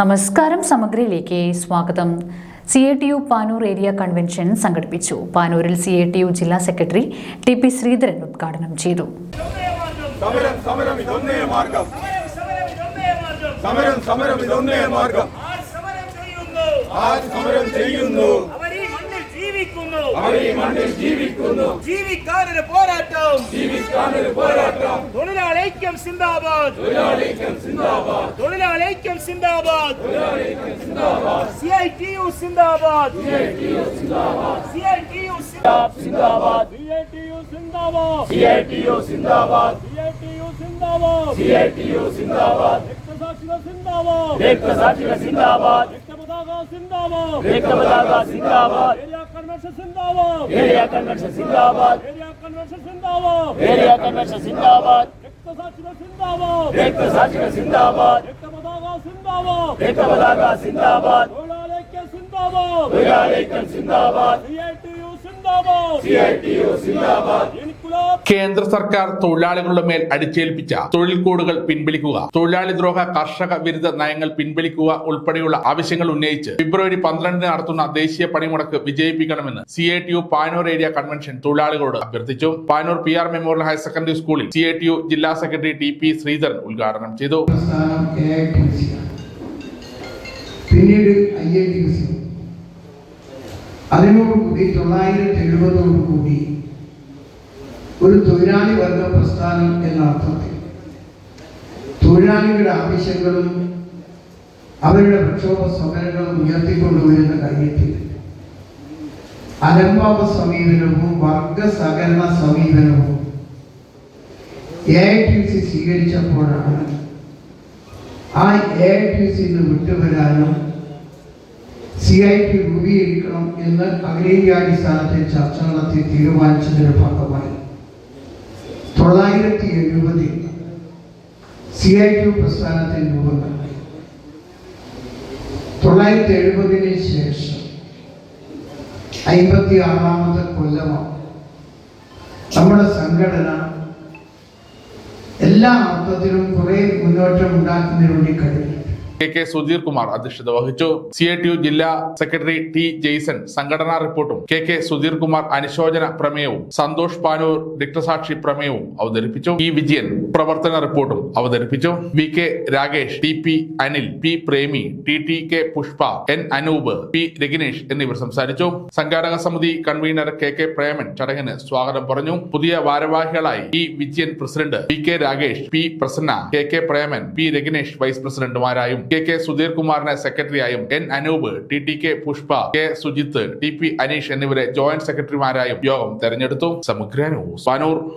നമസ്കാരം സമഗ്രയിലേക്ക് സ്വാഗതം. C A T U Panoor area convention സംഘടിപ്പിച്ചു. പാനൂരിൽ സി എ ടി യു ജില്ലാ സെക്രട്ടറി ടി പി ശ്രീധരൻ ഉദ്ഘാടനം ചെയ്തു. ജീവിക്കാനൊരു പോരാട്ടം. ജീവിക്കാനൊരു പോരാട്ടം. തൊഴിലാളൈക്യം സിന്ദാബാദ്. സിന്ദാബാദ് സിന്ദാബാദ്. സി ഐ ടി യു സിന്ദാബാദ് സി ഐ ടി യു സിന്ദാബാദ് സി ഐ ടി യു സിന്ദാബാദ് സി ഐ ടി യു സിന്ദാബാദ് സി ഐ ടി യു സിന്ദാബാദ് സി ഐ ടി യു സിന്ദാബാദ് രക്തസാക്ഷികൾ സിന്ദാബാദ് രക്തസാക്ഷികൾ സിന്ദാബാദ് രക്തപതാക സിന്ദാബാദ് രക്തപതാക സിന്ദാബാദ് ഏരിയ കൺവെൻഷൻ സിന്ദാബാദ് ഏരിയ കൺവെൻഷൻ സിന്ദാബാദ്. ഏക പതാക സിന്ദാബാദ്. സിന്ദാബാദ്. കൺവെൻഷൻ സിന്ദാബാദ് രക്തസാക്ഷികൾ സിന്ദാബാദ്. രക്തസാക്ഷികൾ സിന്ദാബാദ് രക്തപതാക സിന്ദാബാദ്. കേന്ദ്ര സർക്കാർ തൊഴിലാളികളുടെ മേൽ അടിച്ചേൽപ്പിച്ച തൊഴിൽ കോഡുകൾ പിൻവലിക്കുക തൊഴിലാളി ദ്രോഹ കർഷക വിരുദ്ധ നയങ്ങൾ പിൻവലിക്കുക ഉൾപ്പെടെയുള്ള ആവശ്യങ്ങൾ ഉന്നയിച്ച് ഫെബ്രുവരി പന്ത്രണ്ടിന് നടത്തുന്ന ദേശീയ പണിമുടക്ക് വിജയിപ്പിക്കണമെന്ന് C I T U Panoor area convention തൊഴിലാളികളോട് അഭ്യർത്ഥിച്ചു. Panoor P R memorial higher secondary സ്കൂളിൽ സി എ ടി യു ജില്ലാ സെക്രട്ടറി ടി പി ശ്രീധരൻ ഉദ്ഘാടനം ചെയ്തു. ഐ പിന്നീട് ഐ ഐ ടി സി അതിനോടുകൂടി തൊള്ളായിരത്തി എഴുപതോടുകൂടി ഒരു തൊഴിലാളി വർഗ പ്രസ്ഥാനം എന്ന അർത്ഥത്തിൽ തൊഴിലാളികളുടെ ആവശ്യങ്ങളും അവരുടെ പ്രക്ഷോഭ സമരങ്ങളും ഉയർത്തിക്കൊണ്ടുവരുന്ന കാര്യത്തിൽ അലംഭാവ സമീപനവും വർഗ സഹകരണ സമീപനവും എ ഐ ടി സി സ്വീകരിച്ചപ്പോഴാണ് ആ എ ഐ ടി സിന്ന് വിട്ടുവരാനും സി ഐ ടി രൂപീകരിക്കണം എന്ന് അഖിലേന്ത്യാടിസ്ഥാനത്തിൽ ചർച്ച നടത്തി തീരുമാനിച്ചതിന്റെ ഭാഗമായി. തൊള്ളായിരത്തി എഴുപതിൽ സി ഐ ടി പ്രസ്ഥാനത്തിന് രൂപം നൽകി. തൊള്ളായിരത്തി എഴുപതിന് ശേഷം അമ്പത്തി ആറാമത്തെ കൊല്ലമാണ് നമ്മുടെ സംഘടന എല്ലാ അർത്ഥത്തിലും കുറെ മുന്നോട്ടം ഉണ്ടാക്കുന്നതിനുവേണ്ടി കഴിഞ്ഞു കെ കെ സുധീർ കുമാർ അധ്യക്ഷത വഹിച്ചു. സി എ ടി യു ജില്ലാ സെക്രട്ടറി ടി ജെയ്സൺ സംഘടനാ റിപ്പോർട്ടും. കെ കെ സുധീർ കുമാർ അനുശോചന പ്രമേയവും. സന്തോഷ് പാനൂർ രക്തസാക്ഷി പ്രമേയവും അവതരിപ്പിച്ചു. ഇ വിജയൻ പ്രവർത്തന റിപ്പോർട്ടും അവതരിപ്പിച്ചു. V K Rakesh T P Anil P Premi T T K Pushpa N Anoop P Raginesh എന്നിവർ സംസാരിച്ചു. സംഘാടക സമിതി കൺവീനർ കെ കെ പ്രേമൻ ചടങ്ങിന് സ്വാഗതം പറഞ്ഞു. പുതിയ ഭാരവാഹികളായി E Vijayan president P K Rakesh P Prasanna K K Preman P Raginesh vice പ്രസിഡന്റുമാരായും K K Sudheer കുമാറിനെ സെക്രട്ടറിയായും N Anoop T T K Pushpa K Sujith T P Aneesh എന്നിവരെ ജോയിന്റ് സെക്രട്ടറിമാരായും യോഗം തെരഞ്ഞെടുത്തു. സമഗ്ര ന്യൂസ്. പാനൂർ.